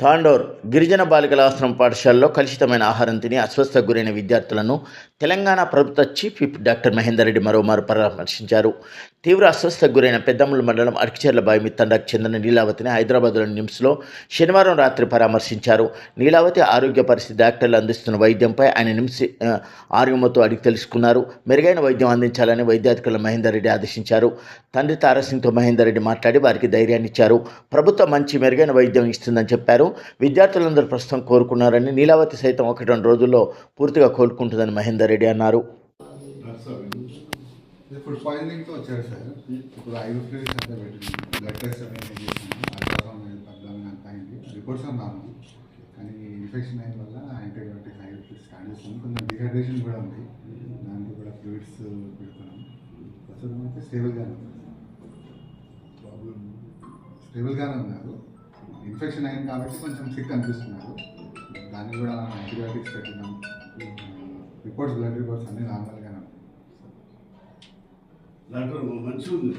తాండోర్ గిరిజన బాలికల ఆశ్రమం పాఠశాలలో కలుషితమైన ఆహారం తిని అస్వస్థకు గురైన విద్యార్థులను తెలంగాణ ప్రభుత్వ chief whip doctor Mahender Reddy మరోమారు పరామర్శించారు. తీవ్ర అస్వస్థకు గురైన పెద్దమ్మల మండలం అరకిచెర్ల బావి తండాకు చెందిన నీలావతిని హైదరాబాద్లోని నిమ్స్లో శనివారం రాత్రి పరామర్శించారు. నీలావతి ఆరోగ్య పరిస్థితి డాక్టర్లు అందిస్తున్న వైద్యంపై ఆయన నిమ్స్ ఆరోగ్యంతో అడిగి తెలుసుకున్నారు. మెరుగైన వైద్యం అందించాలని వైద్యాధికారులు మహేందర్ రెడ్డి ఆదేశించారు. తండ్రి తారాసింగ్తో మహేందర్ రెడ్డి మాట్లాడి వారికి ధైర్యాన్ని ఇచ్చారు. ప్రభుత్వం మంచి మెరుగైన వైద్యం ఇస్తుందని చెప్పారు. విద్యార్థులందరూ ప్రస్తుతం కోరుకున్నారని నీలావతి సైతం ఒకటి రెండు రోజుల్లో పూర్తిగా కోలుకుంటుందని మహేందర్ రెడ్డి అన్నారు. డ్రగ్స్ అవి ఇది ఫుడ్ పాయిజనింగ్తో వచ్చారు సార్. ఇప్పుడు ఐదు ఫ్లూయిడ్స్ అంతా పెట్టింది. బ్లడ్ టెస్ట్ అనేది చేసాను అల్ట్రాసౌండ్ అబ్డామిన్ అంతా అయింది. రిపోర్ట్స్ అన్నాను కానీ ఇన్ఫెక్షన్ అయిన వల్ల యాంటీబయాటిక్స్ ఐదు ఫ్లూయిడ్స్ స్టార్ట్ చేస్తాను కొంచెం డిహైడ్రేషన్ కూడా ఉంది. దాంట్లో కూడా ఫ్లూయిడ్స్ పెడుతున్నాం. ప్రస్తుతం అయితే స్టేబుల్గానే ఉంది. స్టేబుల్గానే ఉన్నారు. ఇన్ఫెక్షన్ అయింది కాబట్టి కొంచెం సిక్ అనిపిస్తున్నారు. దాన్ని కూడా యాంటీబయాటిక్స్ పెట్టినాం. రిపోర్ట్స్ బ్లడ్ రిపోర్ట్స్ అన్నీ నార్మల్గానే డాక్టర్ మంచిగా ఉంది